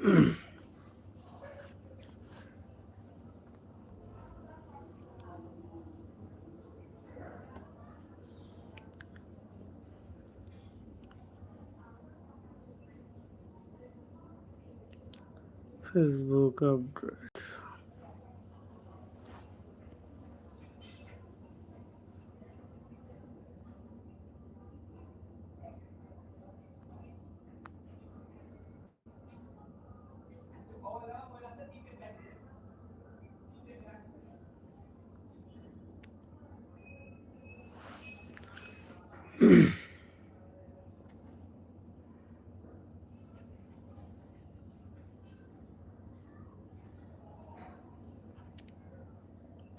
Facebook update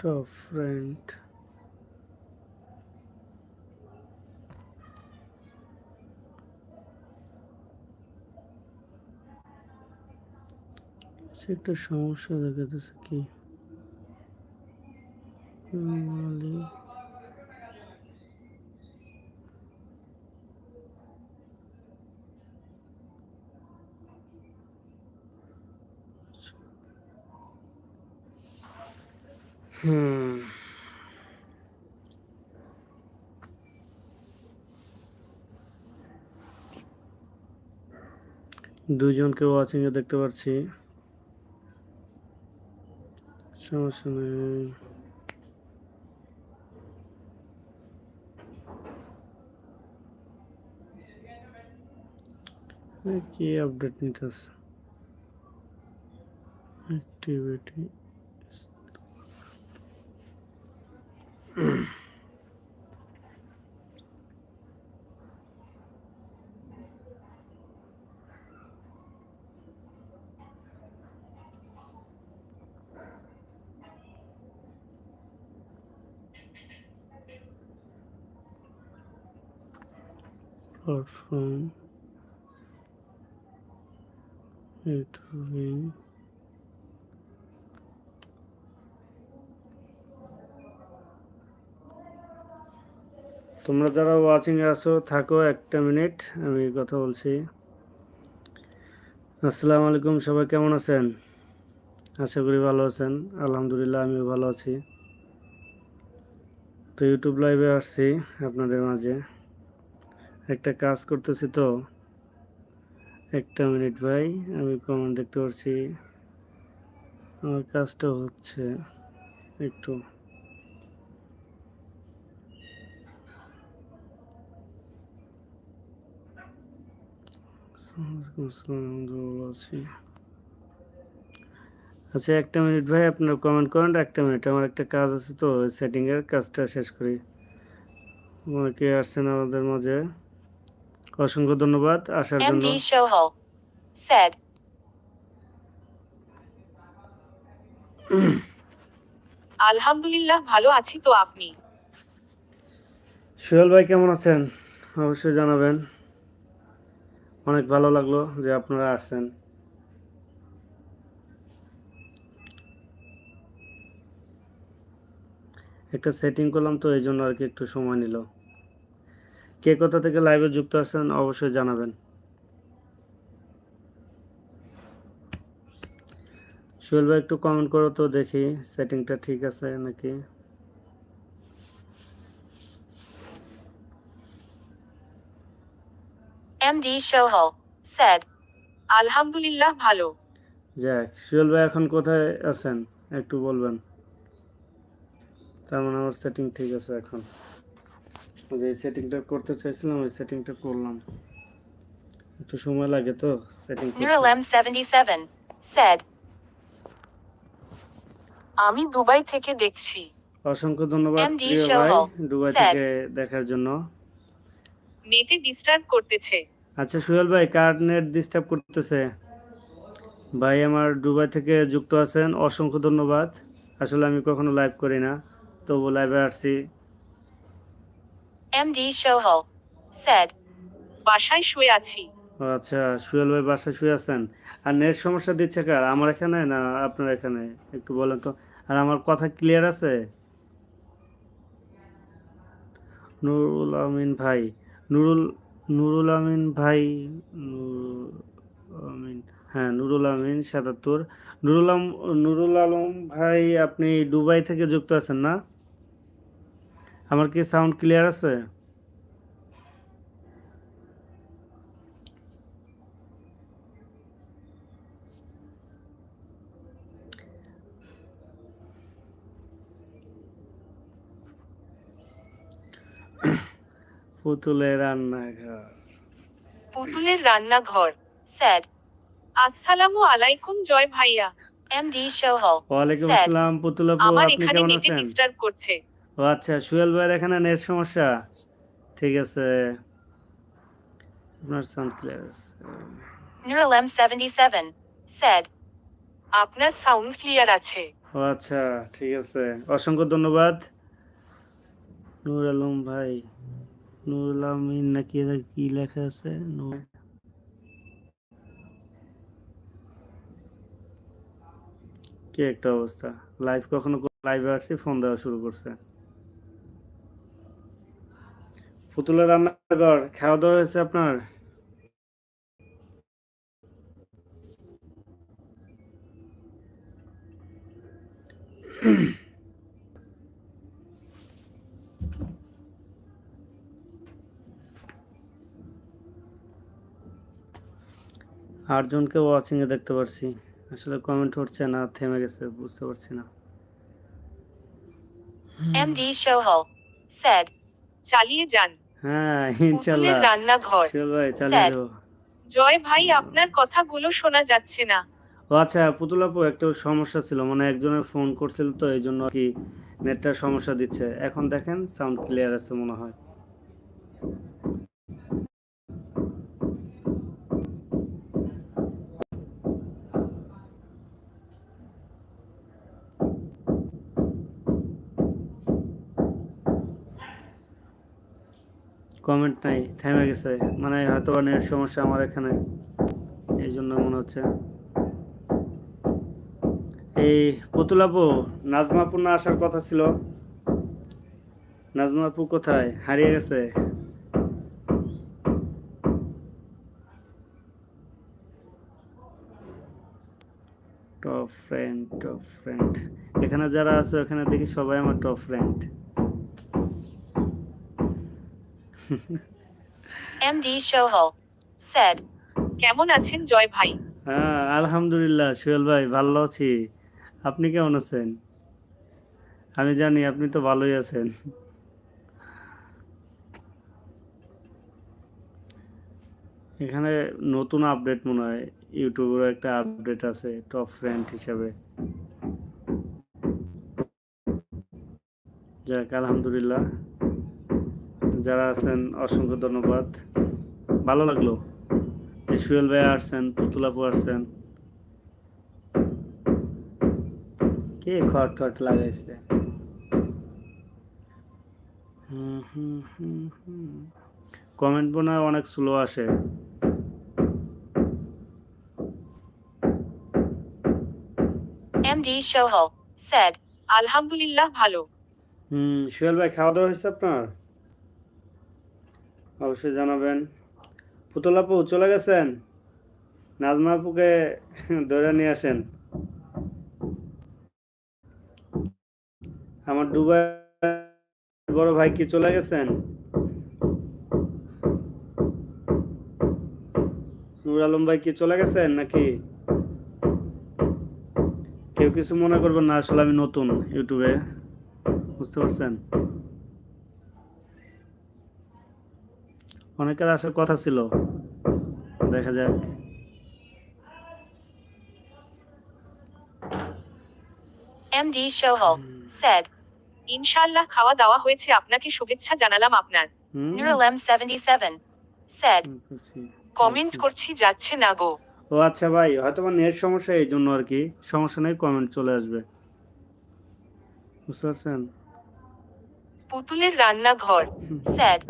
top friend একটা সমস্যা দেখা যাচ্ছে কি মালি হুম দুজনকে ওয়াচিং এ দেখতে পাচ্ছি সমস্যা নেই এ কি আপডেট নিতেছে অ্যাক্টিভিটি mm তোমরা যারা ওয়াচিং এ আছো, থাকো একটা মিনিট আমি কথা বলছি। আসসালামু আলাইকুম, সবাই কেমন আছেন? আশা করি ভালো আছেন। আলহামদুলিল্লাহ, আমিও ভালো আছি। তো ইউটিউব লাইভে আসছি আপনাদের মাঝে। একটা কাজ করতেছি তো। একটা মিনিট ভাই, আমি কমেন্ট দেখতে পাচ্ছি আমার কাজটা হচ্ছে একটু আছি আচ্ছা একটা মিনিট ভাই আপনার কমেন্ট করেন একটা মিনিট আমার একটা কাজ আছে তো সেটিংয়ের কাজটা শেষ করি। অনেকে আসছেন আমাদের মাঝে। অসংখ্য ধন্যবাদ আসার জন্য। Said, আলহামদুলিল্লাহ ভালো আছি তো আপনি? সোহেল ভাই কেমন আছেন? অবশ্যই জানাবেন। অনেক ভালো লাগল যে আপনারা আসছেন। একটা সেটিং করলাম তো, এই জন্য আর কি একটু সময় নিল। কে কোথা থেকে লাইভে যুক্ত আছেন অবশ্যই জানাবেন। সোহেল ভাই, একটু কমেন্ট করো তো দেখি সেটিংটা ঠিক আছে নাকি? MD Shoho said, আলহামদুলিল্লাহ ভালো. যাক সুয়েল ভাই এখন কোথায় আছেন? একটু বলবেন। তার মানে আমার সেটিং ঠিক আছে এখন। যে সেটিংটা করতে চাইছিলাম ওই সেটিংটা করলাম। একটু সময় লাগে তো সেটিং Neural M77 said, আমি দুবাই থেকে দেখছি। অসংখ্য ধন্যবাদ প্রিয় ভাই দুবাই থেকে দেখার জন্য। নেটে ডিস্টার্ব করতেছে। আচ্ছা সুহেল ভাই কার নেট ডিস্টার্ব করতেছে? ভাই আমার দুবাই থেকে যুক্ত আছেন অসংখ্য ধন্যবাদ। আসলে আমি কখনো লাইভ করি না তবু লাইভে আসছি। Said, বাসায় শুয়ে আছি। আচ্ছা সুহেল ভাই বাসায় শুয়ে আছেন? আর নেট সমস্যা দিচ্ছে কার? আমার এখানে না আপনার এখানে? একটু বলেন তো। আর আমার কথা ক্লিয়ার আছে? নুরুল আমিন ভাই নুরুল নুরুল আমিন ভাই আমিন হ্যাঁ নুরুল আমিন সাতাত্তর। নুরুল আম, নুরুল আলম ভাই, আপনি দুবাই থেকে যুক্ত আছেন না? আমার কি সাউন্ড ক্লিয়ার আছে? পুতুলের রান্নাঘর। পুতুলের রান্নাঘর। স্যাড আসসালামু আলাইকুম জয় ভাইয়া এমডি ওয়ালাইকুম আসসালাম পুতুল আপু আপনি কেমন আছেন? ডিস্টার্ব করছে। ও আচ্ছা সুয়েল ভাইয়ের এখানে নেট সমস্যা? ঠিক আছে। আপনার সাউন্ড ক্লিয়ার আছে। Nurul M seventy seven said আপনার সাউন্ড ক্লিয়ার আছে। ও আচ্ছা ঠিক আছে। অসংখ্য ধন্যবাদ। নূর আলম ভাই নুরুল আমিন নাকি এটা কি লেখা আছে? কি একটা অবস্থা? লাইভ কখনো লাইভে আসছি ফোন দেওয়া শুরু করছে। পুতুলের রান্নাঘর খাওয়া দাওয়া হয়েছে আপনার? আটজনকে ওয়াচিং এ দেখতে পারছি। আসলে কমেন্ট হচ্ছে না থেমে গেছে বুঝতে পারছি না। এমডি সোহল স্যাড চালিয়ে যান। হ্যাঁ পুতুলের ইনশাল্লাহ রান্নাঘর ভাই চালিয়ে স্যার। যাব। জয় ভাই আপনার কথাগুলো শোনা যাচ্ছে না। ও আচ্ছা পুতুল আপু একটা সমস্যা ছিল। মানে একজনের ফোন করছিল তো এই জন্য কি নেটটা সমস্যা দিচ্ছে। এখন দেখেন সাউন্ড ক্লিয়ার আছে মনে হয়। কমেন্ট নাই, থেমে গেছে। মানে হয়তো বা নেট সমস্যা আমার এখানে। এই জন্য মনে হচ্ছে। এই পুতুল আপু, নাজমা আপু না আসার কথা ছিল। নাজমা আপু কোথায়? হারিয়ে গেছে। টপ ফ্রেন্ড টপ ফ্রেন্ড এখানে যারা আছে, ওখানে দেখি সবাই আমার টপ ফ্রেন্ড এমডি কেমন আছেন জয় ভাই? হ্যাঁ আলহামদুলিল্লাহ, সোহেল ভাই, ভালো আছি। আপনি কেমন আছেন? আমি জানি আপনি তো ভালোই আছেন। এখানে নতুন আপডেট মনে হয় ইউটিউবের একটা আপডেট আছে টপ ফ্রেন্ড হিসাবে। যাক, আলহামদুলিল্লাহ। যারা আছেন অসংখ্য ধন্যবাদ। ভালো লাগল? যে সুয়েল ভাই আসছেন পুতুল আপু আসছেন। কে খট খট লাগাইছে? কমেন্ট মনে হয় অনেক স্লো আসে। এমডি সোহল স্যাড আলহামদুলিল্লাহ ভালো। হুম সুয়েল ভাই খাওয়া দাওয়া হয়েছে আপনার? অবশ্যই জানাবেন। পুতুল আপু, চলে গেছেন? নাজমা আপুকে ধরে নিয়ে আসেন। আমার দুবাই বড় ভাই কি চলে গেছেন? নুর আলম ভাই কি চলে গেছেন নাকি? কেউ কিছু মনে করবেন না, আসলে আমি নতুন ইউটিউবে, বুঝতে পারছেন? অনেকের আসার কথা ছিল। দেখা যাক। এমডি সোহল স্যাড ইনশাআল্লাহ খাওয়া দাওয়া হয়েছে আপনাকে শুভেচ্ছা জানালাম আপনার। Seventy seven said comment. করছি যাচ্ছে না গো। ও আচ্ছা ভাই হয়তো নেট সমস্যা এই জন্য আর কি। সমস্যা নেই কমেন্ট চলে আসবে। বুঝতে পারছেন? পুতুলের রান্নাঘর। স্যাড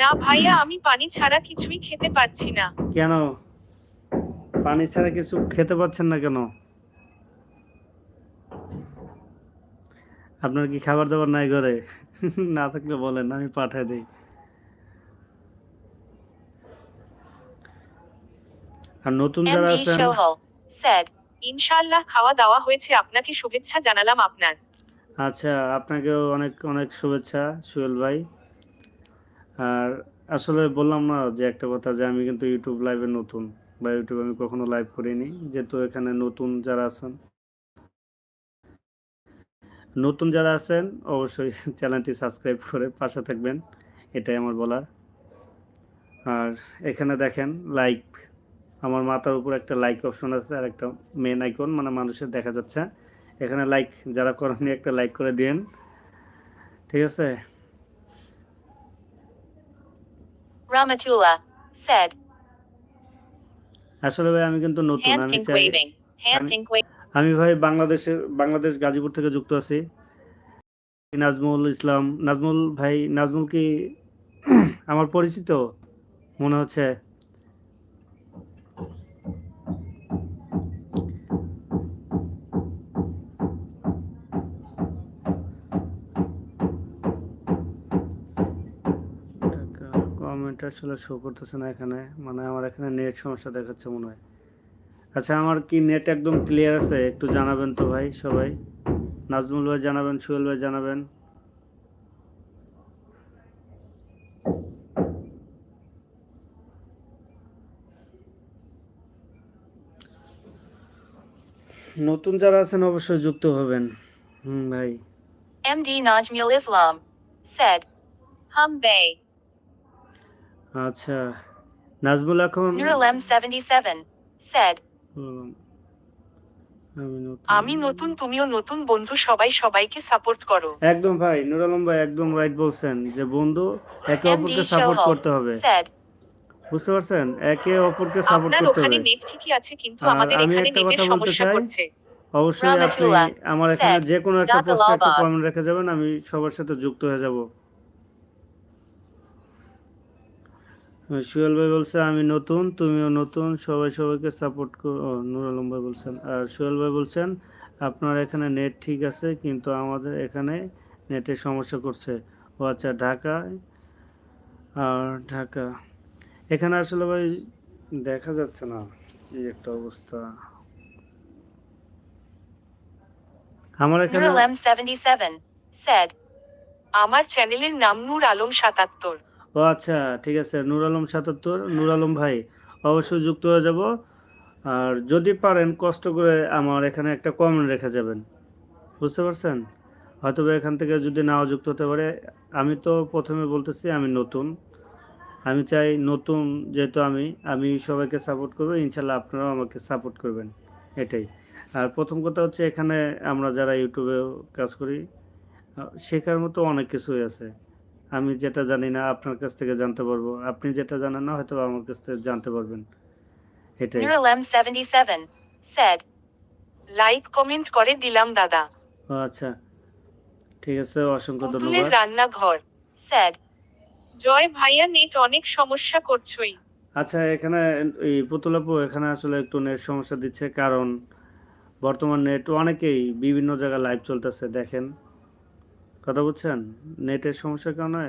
না ভাইয়া আমি পানি ছাড়া কিছুই খেতে পারছি না। কেন? পানি ছাড়া কিছু খেতে পাচ্ছেন না কেন? আপনার কি খাবার দাবার নাই ঘরে? না থাকলে বলেন আমি পাঠাই দিই। আর নতুন যারা আছেন said, ইনশাআল্লাহ খাওয়া দাওয়া হয়েছে। আপনাকে শুভেচ্ছা জানালাম আপনার। আচ্ছা আপনাকেও অনেক অনেক শুভেচ্ছা সুয়েল ভাই। আর আসলে বললাম না যে একটা কথা যে আমি কিন্তু ইউটিউব লাইভে নতুন বা ইউটিউবে আমি কখনো লাইভ করিনি, যেহেতু এখানে নতুন যারা আছেন নতুন যারা আছেন অবশ্যই চ্যানেলটি সাবস্ক্রাইব করে পাশে থাকবেন, এটাই আমার বলার। আর এখানে দেখেন লাইক আমার মাথার উপর একটা লাইক অপশন আছে আর একটা মেন আইকন মানে মানুষের দেখা যাচ্ছে। এখানে লাইক যারা করেননি একটা লাইক করে দিন ঠিক আছে? Ramatullah said, আসলে ভাই আমি কিন্তু নতুন আমি চাই. আমি ভাই বাংলাদেশের বাংলাদেশ গাজীপুর থেকে যুক্ত আছি নাজমুল ইসলাম নাজমুল ভাই নাজমুল কি আমার পরিচিত মনে হচ্ছে আসলে শো করতেছে না এখানে। মানে আমার এখানে নেট সমস্যা দেখাচ্ছে মনে হয়। আচ্ছা আমার কি নেট একদম ক্লিয়ার আছে? একটু জানাবেন তো ভাই সবাই। নাজমুল ভাই জানাবেন সুয়েল ভাই জানাবেন। নতুন যারা আছেন অবশ্যই যুক্ত হবেন। হুম ভাই। MD Najmul Islam said, Hum Bay, আচ্ছা নাজমুল এখন Nurul M77 said, হুম, আমি নতুন আমি নতুন তুমিও নতুন বন্ধু সবাই সবাইকে সাপোর্ট করো। একদম ভাই নুর আলম ভাই একদম রাইট বলছেন যে বন্ধু একে অপরকে সাপোর্ট করতে হবে। বুঝতে পারছেন? একে অপরকে সাপোর্ট করতে ওখানে হবে। নেট ঠিকই আছে কিন্তু আমাদের এখানে নেটের সমস্যা। করছে। অবশ্যই আপনি আমার এখানে যে কোনো একটা পোস্টে একটা কমেন্ট রেখে যাবেন আমি সবার সাথে যুক্ত হয়ে যাব। সুয়েল ভাই বলছে আমি নতুন তুমিও নতুন সবাই সবাইকে সাপোর্ট করো নুর আলম ভাই বলছেন। আর সুয়েল ভাই বলছেন আপনার এখানে নেট ঠিক আছে কিন্তু আমাদের এখানে নেটের সমস্যা করছে। ও আচ্ছা ঢাকায় আর ঢাকা। এখানে আসলে ভাই দেখা যাচ্ছে না এই একটা অবস্থা। আমার এখানে Nurul M77 said, আমার চ্যানেলের নাম নূর আলম সাতাত্তর। ও আচ্ছা ঠিক আছে। নূর আলম সাতাত্তর, নূর আলম ভাই, অবশ্যই যুক্ত হয়ে যাব। আর যদি পারেন, কষ্ট করে আমার এখানে একটা কমেন্ট রেখে যাবেন। বুঝতে পারছেন? হয়তো এখান থেকে যদি নাও যুক্ত হতে পারে। আমি তো প্রথমে বলতেছি, আমি নতুন। আমি চাই নতুন যেহেতু আমি আমি সবাইকে সাপোর্ট করব। ইনশাল্লাহ আপনারাও আমাকে সাপোর্ট করবেন। এটাই। আর প্রথম কথা হচ্ছে, এখানে আমরা যারা ইউটিউবে কাজ করি শেখার মতো অনেক কিছুই আছে। আমি যেটা জানি না আপনার কাছ থেকে জানতে পারব। আপনি যেটা জানেন না হয়তো আমার কাছ থেকে জানতে পারবেন। এটাই। Nurul M77 said, like comment করে দিলাম দাদা। ও আচ্ছা। ঠিক আছে অসংখ্য ধন্যবাদ। রান্নাঘর স্যাড জয় ভাইয়া নেট অনেক সমস্যা করছই। আচ্ছা এখানে এই পুতুলাপু এখানে আসলে একটু নেট সমস্যা দিচ্ছে কারণ বর্তমান নেট অনেকেই বিভিন্ন জায়গায় লাইভ চলতেছে দেখেন। কথা বুঝছেন? নেটের সমস্যার কারণে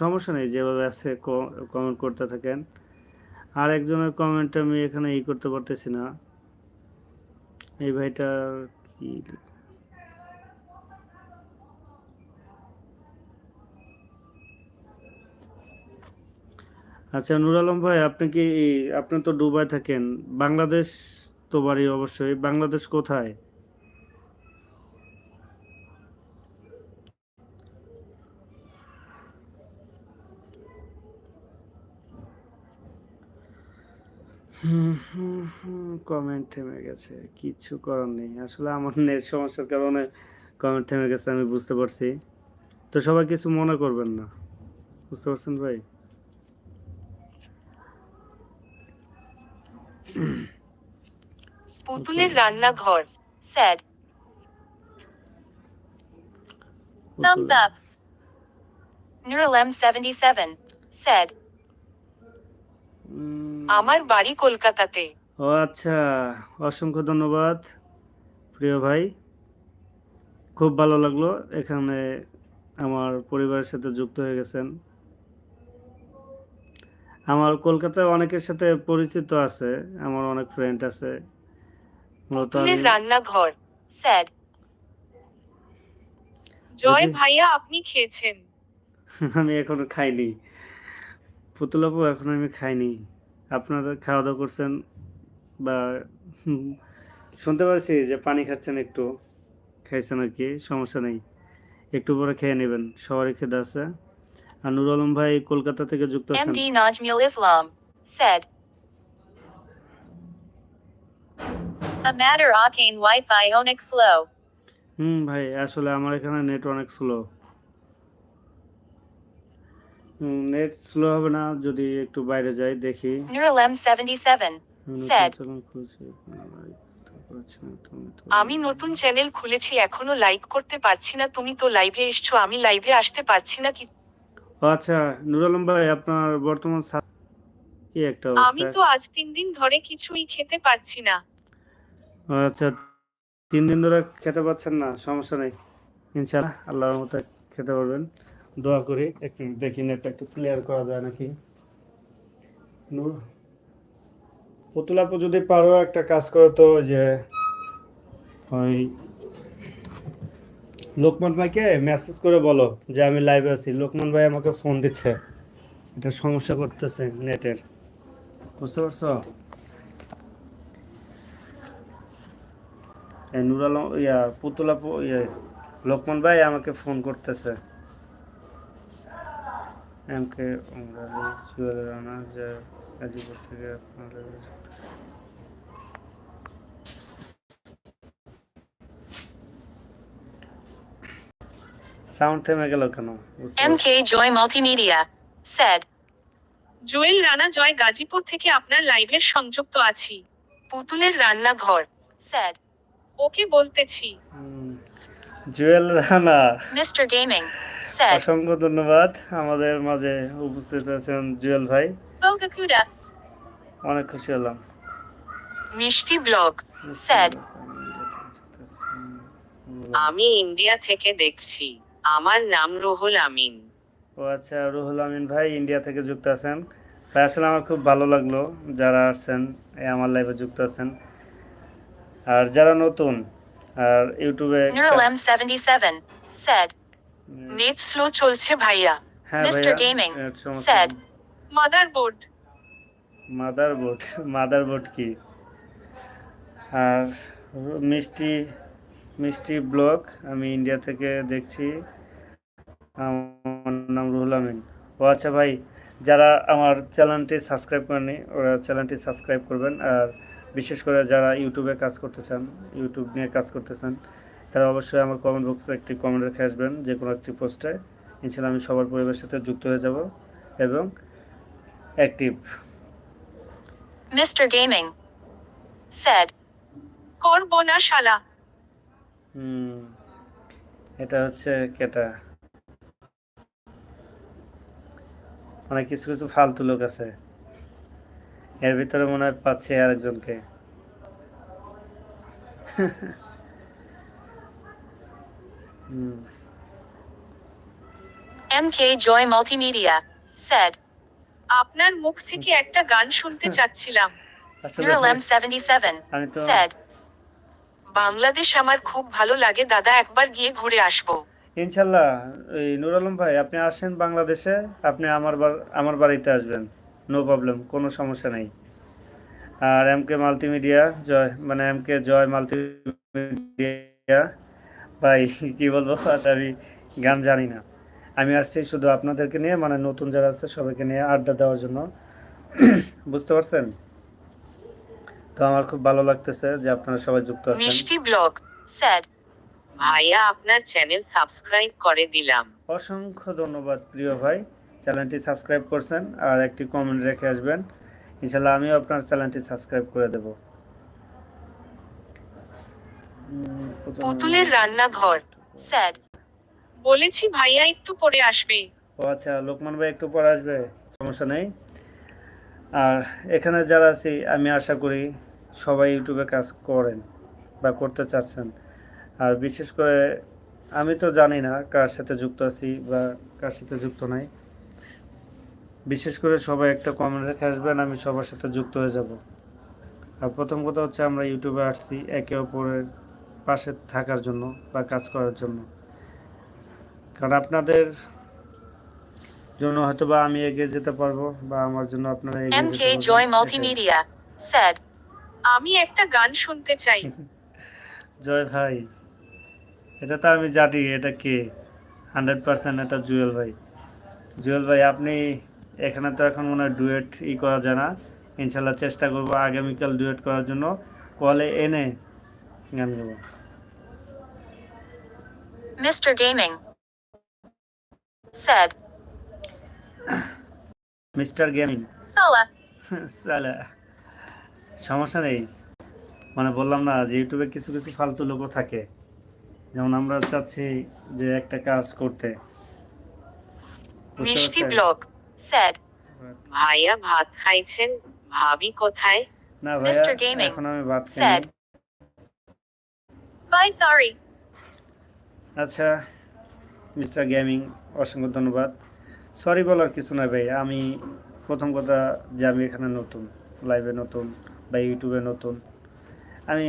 সমস্যা নেই, যেভাবে আছে কমেন্ট করতে থাকেন। আর একজনের কমেন্ট আমি এখানে ই করতে পারতেছি না। এই ভাইটা কি আচ্ছা নুর আলম ভাই, আপনি কি, আপনি তো দুবাই থাকেন। বাংলাদেশ তো বাড়ি অবশ্যই। বাংলাদেশ কোথায়? কমেন্ট থেমে গেছে কিচ্ছু করার নেই। আসলে আমার নেট সমস্যার কারণে কমেন্ট থেমে গেছে আমি বুঝতে পারছি। তো সবাই কিছু মনে করবেন না। বুঝতে পারছেন ভাই? পুতুলের রান্নাঘর said Thumbs up. Nurul M77 said, আমার বাড়ি কলকাতাতে। ও আচ্ছা অসংখ্য ধন্যবাদ প্রিয় ভাই। খুব ভালো লাগল এখানে আমার পরিবারের সাথে যুক্ত হয়ে গেছেন। আমার কলকাতায় অনেকের সাথে পরিচিত আছে আমার অনেক ফ্রেন্ড আছে। মূলত রান্নাঘর স্যাড জয় ভাইয়া আপনি খেয়েছেন। আমি এখনও খাইনি। পুতুলাপু এখনও আমি খাইনি। আপনারা খাওয়া দাওয়া করছেন বা শুনতে পারছি যে পানি খাচ্ছেন একটু খাইছেন আর কি সমস্যা নেই একটু পরে খেয়ে নেবেন সবারই খেতে আছে আর নুর আলম ভাই কলকাতা থেকে যুক্ত আছেন MD Najmul Islam said. A matter arcane Wi-Fi onyx slow. হুম ভাই আসলে আমার এখানে নেট অনেক স্লো নেট স্লো হবে না যদি একটু বাইরে যাই দেখি। Nuralem 77 Said. নতুন খুলছি, লাইক করতে পারছি না, তুমি তো- আমি নতুন চ্যানেল খুলেছি এখনও লাইক করতে পারছি না তুমি তো লাইভে এসছো আমি লাইভে আসতে পারছি না কি? আচ্ছা নুর আলম ভাই আপনার বর্তমান কি একটা আমি তো আজ তিন দিন ধরে কিছুই খেতে পারছি না। আচ্ছা তিন দিন ধরে খেতে পাচ্ছেন না সমস্যা নেই। ইনশাআল্লাহ আল্লাহর মতো খেতে পারবেন। দোয়া করি, একটু দেখি নেটটা একটু ক্লিয়ার করা যায় নাকি? পুতুলাপু যদি পারো একটা কাজ করো তো যে ওই লোকমান ভাইকে মেসেজ করে বলো যে আমি লাইভে আছি। লোকমান ভাই আমাকে ফোন দিচ্ছে। এটা সমস্যা করতেছে নেটের। বুঝতে পারছ? এই নুর আলম ইয়া পুতুলা ইয়ে লোকমান ভাই আমাকে ফোন করতেছে। এমকে জুয়েল রানা যে গাজীপুর থেকে আপনাদের সাউন্ড থেমে গেল কেন? বুঝতে পারছি। MK Joy Multimedia Jewel Rana Joy Gazipur থেকে আপনার লাইভের সংযুক্ত আছি। পুতুলের রান্নাঘর। স্যাড ওকে বলতেছি। Jewel Rana. Mister gaming. Said অসংখ্য ধন্যবাদ। আমাদের মাঝে উপস্থিত আছেন জুয়েল ভাই। অনেক খুশি হলাম। মিষ্টি ব্লগ। স্যাড আমি ইন্ডিয়া থেকে দেখছি। আমার নাম রুহুল আমিন। ও আচ্ছা রুহুল আমিন ভাই ইন্ডিয়া থেকে যুক্ত আছেন। তাই আসলে আমার খুব ভালো লাগল যারা আসছেন এই আমার লাইভে যুক্ত আছেন। আর যারা নতুন আর ইউটিউবে Nuralem 77 said. নেট স্লো চলছে ভাইয়া. Gaming ভাইয়া said. মাদারবোর্ড মাদারবোর্ড মাদারবোর্ড কি? আর মিষ্টি মিষ্টি ব্লগ আমি ইন্ডিয়া থেকে দেখছি। আমার নাম রুহুল আমিন। ও আচ্ছা ভাই যারা আমার চ্যানেলটি সাবস্ক্রাইব করেনি ওরা চ্যানেলটি সাবস্ক্রাইব করবেন। আর বিশেষ করে যারা ইউটিউবে কাজ করতে চান ইউটিউব নিয়ে কাজ করতে চান তারা অবশ্যই আমার কমেন্ট বক্সে একটি কমেন্ট রেখে আসবেন যে কোনো একটি পোস্টে ইনশাল্লাহ আমি সবার পরিবারের সাথে যুক্ত হয়ে যাব এবং অ্যাক্টিভ মিস্টার গেমিং said. করব না শালা হুম এটা হচ্ছে কেটা মানে কিছু কিছু ফালতু লোক আছে। এর ভিতরে মনে হয় পাচ্ছে আরেকজনকে। MK Joy Multimedia said. আপনার মুখ থেকে একটা গান শুনতে চাচ্ছিলাম আসলে Nuralem 77 আমি তো said. বাংলাদেশ আমার খুব ভালো লাগে দাদা একবার গিয়ে ঘুরে আসব ইনশাল্লাহ এই নুর আলম ভাই আপনি আসেন বাংলাদেশে আপনি আমার আমার বাড়িতে আসবেন নো প্রবলেম কোনো সমস্যা নেই আর এম কে মাল্টিমিডিয়া জয় মানে এম কে জয় মাল্টিমিডিয়া ভাই কি বলব? আমি গান জানি না। আমি আসছি শুধু আপনাদেরকে নিয়ে মানে নতুন যারা আছে সবাইকে নিয়ে আড্ডা দেওয়ার জন্য। বুঝতে পারছেন? তো আমার খুব ভালো লাগতেছে যে আপনারা সবাই যুক্ত আছেন। মিষ্টি ব্লগ said. ভাইয়া আপনার চ্যানেল সাবস্ক্রাইব করে দিলাম। অসংখ্য ধন্যবাদ প্রিয় ভাই। চ্যানেলটি সাবস্ক্রাইব করছেন আর একটি কমেন্ট রেখে আসবেন। ইনশাল্লাহ আমিও আপনার চ্যানেলটি সাবস্ক্রাইব করে দেব। পুতুলের রান্নাঘর, স্যার। বলেছি ভাইয়া একটু পরে আসবে। ও আচ্ছা লোকমান ভাই একটু পরে আসবে, সমস্যা নেই। আর এখানে যারা আছি, আমি আশা করি সবাই ইউটিউবে কাজ করেন বা করতে চাচ্ছেন। আর বিশেষ করে আমি তো জানি না কার সাথে যুক্ত আছি বা কার সাথে যুক্ত নাই। বিশেষ করে সবাই একটা কমেন্ট রেখে আসবেন, আমি সবার সাথে যুক্ত হয়ে যাব। আর প্রথম কথা হচ্ছে আমরা ইউটিউবে আসছি, একে অপরের পাশে থাকার জন্য বা কাজ করার জন্য। কারণ আপনাদের জন্য হয়তো বা আমি এগিয়ে যেতে পারব বা আমার জন্য আপনারা এগিয়ে পারবেন। Joy এটাই। Multimedia said, আমি একটা গান শুনতে চাই। জয় ভাই এটা তো আমি জানি এটা কে? হান্ড্রেড পার্সেন্ট এটা জুয়েল ভাই। জুয়েল ভাই আপনি এখানে তো এখন মনে হয় ডুয়েট ই করা যায় না। ইনশাল্লাহ চেষ্টা করব আগামীকাল ডুয়েট করার জন্য। কলে এনে Mr. Gaming said, mister gaming Sala, সালা সমস্যা নেই মানে বললাম না যে ইউটিউবে কিছু কিছু ফালতু লোকও থাকে যেমন আমরা চাচ্ছি যে একটা কাজ করতে মিষ্টি? ব্লগ said, ভাইয়া ভাত খাইছেন ভাবি কোথায় না Mr. ভাইয়া এখন আমি ভাত said, খাই Bye, sorry. আচ্ছা মিস্টার গেমিং অসংখ্য ধন্যবাদ। সরি বলার কিছু নয় ভাই আমি প্রথম কথা যে আমি এখানে নতুন লাইভে নতুন বা ইউটিউবে নতুন আমি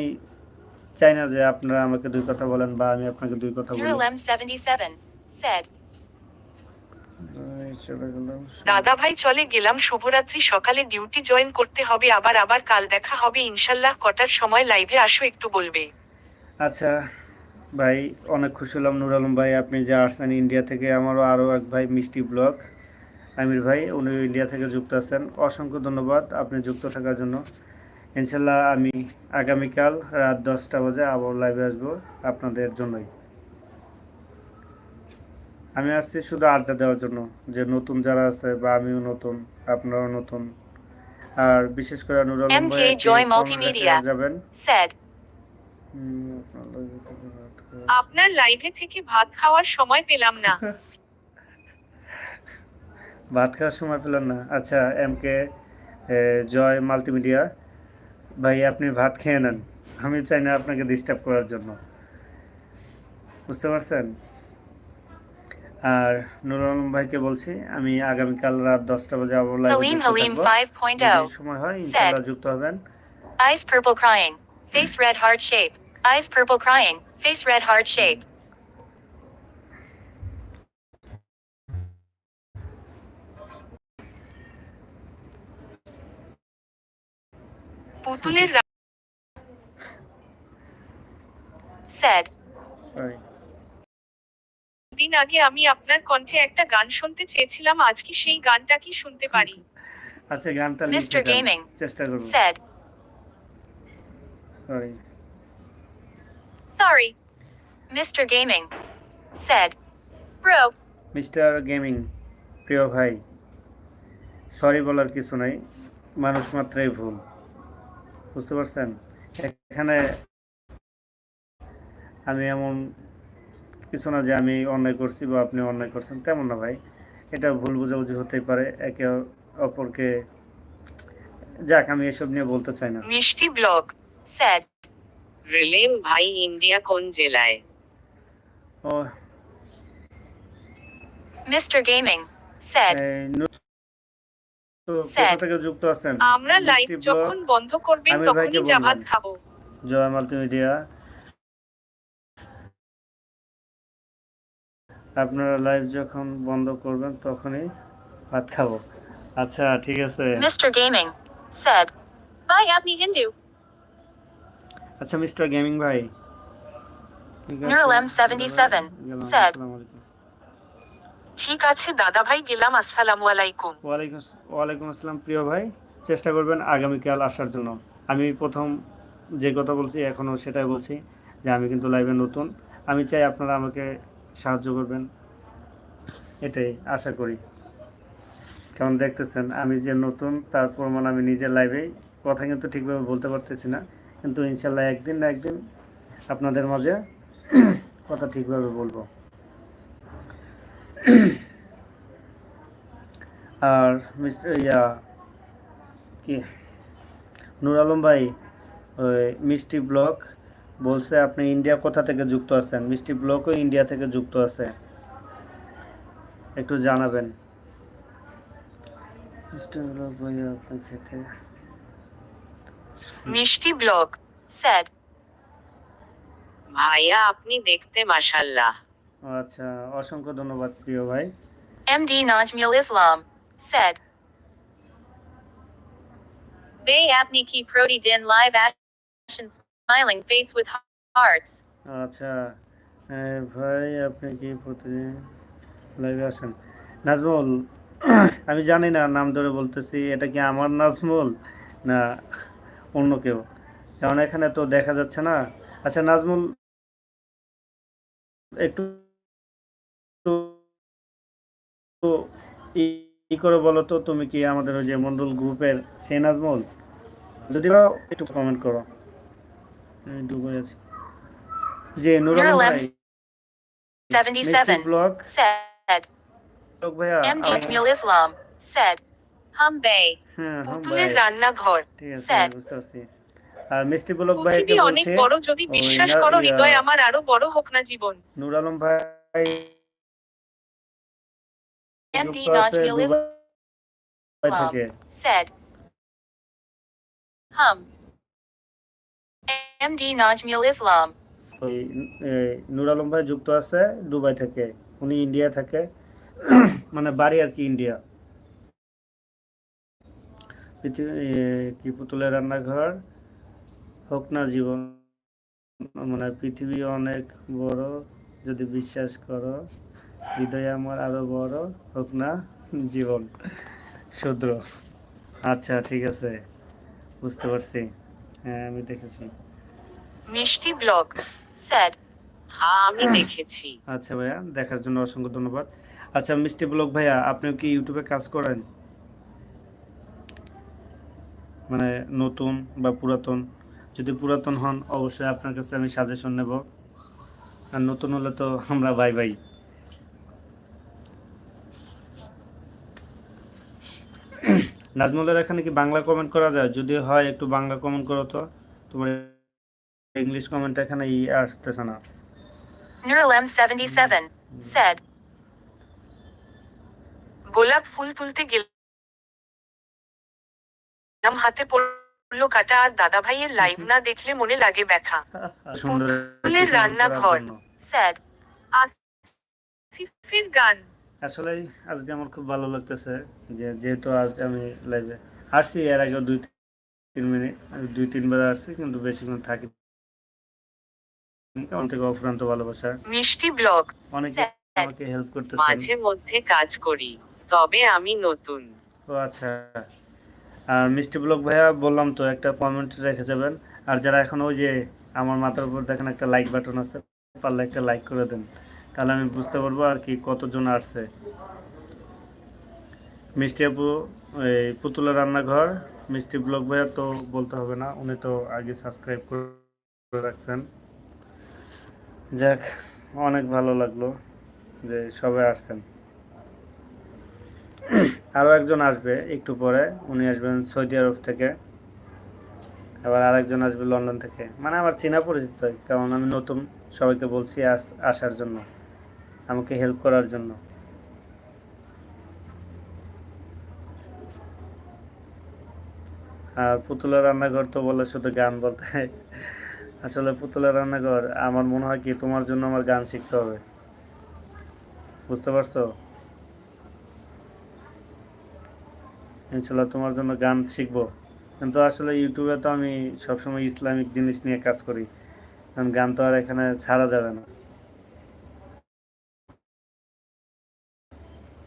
চাই না যে আপনারা আমাকে দুই কথা বলেন বা আমি আপনাকে দুই কথা বলি। Neural M77 said, এই চলে গেলাম দাদা ভাই চলে গেলাম শুভরাত্রি সকালে ডিউটি জয়েন করতে হবে আবার আবার কাল দেখা হবে ইনশাল্লাহ কটার সময় লাইভে আসো একটু বলবে। আচ্ছা ভাই অনেক খুশি হলাম। নুর আলম ভাই আপনি যে আসছেন ইন্ডিয়া থেকে আমারও আরও এক ভাই মিষ্টি ব্লগ। আমির ভাই উনি ইন্ডিয়া থেকে যুক্ত আছেন। অসংখ্য ধন্যবাদ আপনি যুক্ত থাকার জন্য। ইনশাল্লাহ আমি আগামীকাল রাত দশটা বাজে আবার লাইভে আসব আপনাদের জন্যই। আমি আসছি শুধু আড্ডা দেওয়ার জন্য যে নতুন যারা আছে বা আমিও নতুন আপনারাও নতুন। আর বিশেষ করে নুর আলম ভাই যাবেন। আপনার লাইভে থেকে ভাত খাওয়ার সময় পেলাম না ভাত খাওয়ার সময় পেলেন না আচ্ছা এম কে জয় মাল্টিমিডিয়া ভাই আপনি ভাত খেয়ে নেন আমি চাই না আপনাকে ডিস্টার্ব করার জন্য বুঝতে পারছেন আর নুরুল আলম ভাইকে বলছি আমি আগামীকাল রাত দশটা বাজে আবার। 5.0 যদি সময় হয় ইনশাআল্লাহ যুক্ত হবেন Eyes purple crying. Face red heart shape. Eyes purple crying. Face red heart shape. পুতুলের রা- said Sorry. দিন আগে আমি আপনার কণ্ঠে একটা গান শুনতে চেয়েছিলাম আজ কি সেই গানটা কি শুনতে পারি আচ্ছা গানটা দেন। Gaming চেষ্টা করব said sorry sorry. Mr. Gaming said bro. Mister gaming প্রিয় ভাই সরি বলার কিছু নাই মানুষ মাত্রাই ভুল বুঝতে পারছেন? এখানে আমি এমন কিছু না যে আমি অন্যায় করছি বা আপনি অন্যায় করছেন তেমন না ভাই। এটা ভুল বোঝাবুঝি হতেই পারে একে অপরকে যাক আমি এসব নিয়ে বলতে চাই না। মিষ্টি ব্লগ said রিলেম ভাই ইন্ডিয়া কোন জেলায়? Sad. কোথা থেকে যুক্ত আছেন। আমরা লাইভ যখন বন্ধ করবেন তখনই যা ভাত খাব। জয় মাল্টিমিডিয়া। আপনারা লাইভ যখন বন্ধ করবেন তখনই ভাত খাব। আচ্ছা ঠিক আছে। Mr. Gaming said Bye আপনি হিন্দু? আচ্ছা মিস্টার গেমিং ভাই। ঠিক আছে। Neural M77 গেলাম, আসসালামু আলাইকুম। ঠিক আছে দাদা ভাই গেলাম আসসালামু আলাইকুম ওয়ালাইকুম ওয়ালাইকুম আসসালাম প্রিয় ভাই। চেষ্টা করবেন আগামীকাল আসার জন্য। আমি প্রথম যে কথা বলছি এখনও সেটাই বলছি যে আমি কিন্তু লাইভে নতুন। আমি চাই আপনারা আমাকে সাহায্য করবেন। এটাই আশা করি। কারণ দেখতেছেন আমি যে নতুন তার প্রমাণ আমি নিজের লাইভে কথা কিন্তু ঠিকভাবে বলতে পারতেছি না। কিন্তু ইনশাল্লাহ একদিন না একদিন আপনাদের মাঝে কথা ঠিকভাবে বলব। আর মিস্টার ইয়া কি? নুর আলম ভাই, ওই মিষ্টি ব্লক বলছে আপনি ইন্ডিয়া কোথা থেকে যুক্ত আছেন? মিষ্টি ব্লকও ইন্ডিয়া থেকে যুক্ত আছে। একটু জানাবেন। মিস্টার ব্লক ভাইয়া আপনার খেতে মিষ্টি ব্লগ স্যাড ভাইয়া আপনি দেখতে মাশাল্লাহ আচ্ছা অসংখ্য ধন্যবাদ প্রিয় ভাই। MD Najmul Islam said. Bay Apni ki Prodi Din live action smiling face with hearts. আচ্ছা ভাই আপনি কি প্রতিদিন লাইভে আসেন নাজমুল আমি জানি না নাম ধরে বলতেছি এটা কি আমার নাজমুল? না। অন্য কেউ কারণ এখানে তো দেখা যাচ্ছে না আচ্ছা নাজমুল একটু ই করে বলো তো তুমি কি আমাদের ওই যে মন্ডল গ্রুপের সেই নাজমুল যদি একটু কমেন্ট করো ডুবে আছি যে নুরুল ভাই M 77 ব্লগ said. ভাইয়া MD Islam said. Hum হ্যাঁ পুতুলের ভাই রান্নাঘর স্যার। আর মিষ্টি ব্লগ ভাইকে পৃথিবী অনেক বড় যদি বিশ্বাস করো হৃদয় আমার আরও বড় হোক না জীবন। নূর আলম ভাই যুক্ত আছে দুবাই থেকে। said. Hum. MD Najmul Islam নূর আলম ভাই যুক্ত আছে দুবাই থেকে। উনি ইন্ডিয়া থাকে। মানে বাড়ি আর কি ইন্ডিয়া। কি পুতুলের রান্নাঘর? হোক না জীবন মানে পৃথিবী অনেক বড় যদি বিশ্বাস করো। হৃদয় আমার আরও বড় হোক না জীবন। শুদ্র। আচ্ছা ঠিক আছে। বুঝতে পারছি। হ্যাঁ আমি দেখেছি। মিষ্টি ব্লগ। স্যার হ্যাঁ। আমি দেখেছি। আচ্ছা ভাইয়া দেখার জন্য অসংখ্য ধন্যবাদ। আচ্ছা মিষ্টি ব্লগ ভাইয়া আপনি কি ইউটিউবে কাজ করেন? মানে নতুন বা পুরাতন। যদি পুরাতন হন অবশ্যই আপনার কাছে আমি সাজেশন নেব। আর নতুন হলে তো আমরা বাই বাই নাজমুলের এখানে কি বাংলা কমেন্ট করা যায়? যদি হয় একটু বাংলা কমেন্ট করো তো। তোমার ইংলিশ কমেন্ট এখানে ই আসতেছে না। Neural M77 said. গোলাপ ফুল তুলতে গেলাম হাতে পড়ল কাটা আর দাদা ভাইয়ের লাইভ না দেখলে মনে লাগে ব্যথা। পুতুলের রান্নাঘর। স্যাড আসিফের গান। আসলে আজকে আমার খুব ভালো লাগতেছে যে যেহেতু আজ আমি লাইভে আসছি এর আগে দুই তিন মিনিট দুই তিনবার আসছি কিন্তু বেশিক্ষণ থাকি কেমন থেকে অফুরান্ত ভালোবাসা। মিষ্টি ব্লগ। অনেকে আমাকে হেল্প করতেছেন। মাঝে মধ্যে কাজ করি তবে আমি নতুন। ও আচ্ছা। আর মিষ্টি ব্লগ ভাইয়া, বললাম তো একটা কমেন্ট রেখে যাবেন। আর যারা এখন ওই যে আমার মাথার উপর দেখেন একটা লাইক বাটন আছে, পারলে একটা লাইক করে দেন। তাহলে আমি বুঝতে পারব আর কি কতজন আসছে। মিষ্টি আপু, এই পুতুলা রান্নাঘর, মিষ্টি ব্লগ ভাইয়া তো বলতে হবে না, উনি তো আগে সাবস্ক্রাইব করে রাখছেন। যাক, অনেক ভালো লাগল যে সবাই আসছেন। আরও একজন আসবে একটু পরে। উনি আসবেন সৌদি আরব থেকে। আবার আরেকজন আসবে লন্ডন থেকে। মানে আমার চেনা পরিচিত, কারণ আমি নতুন সবাইকে বলছি আস- আসার জন্য, আমাকে হেল্প করার জন্য। আর পুতুলা রান্নাঘর তো বলে শুধু গান বলতে। আসলে পুতুলা রান্নাঘর, আমার মনে হয় কি তোমার জন্য আমার গান শিখতে হবে। বুঝতে পারছ? ইনশাল্লাহ তোমার জন্য গান শিখব। কিন্তু আসলে ইউটিউবে তো আমি সবসময় ইসলামিক জিনিস নিয়ে কাজ করি। কারণ গান তো আর এখানে ছাড়া যাবে না।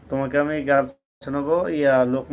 তোমাকে আমি গান শোনাবো। ইয়া লোকমান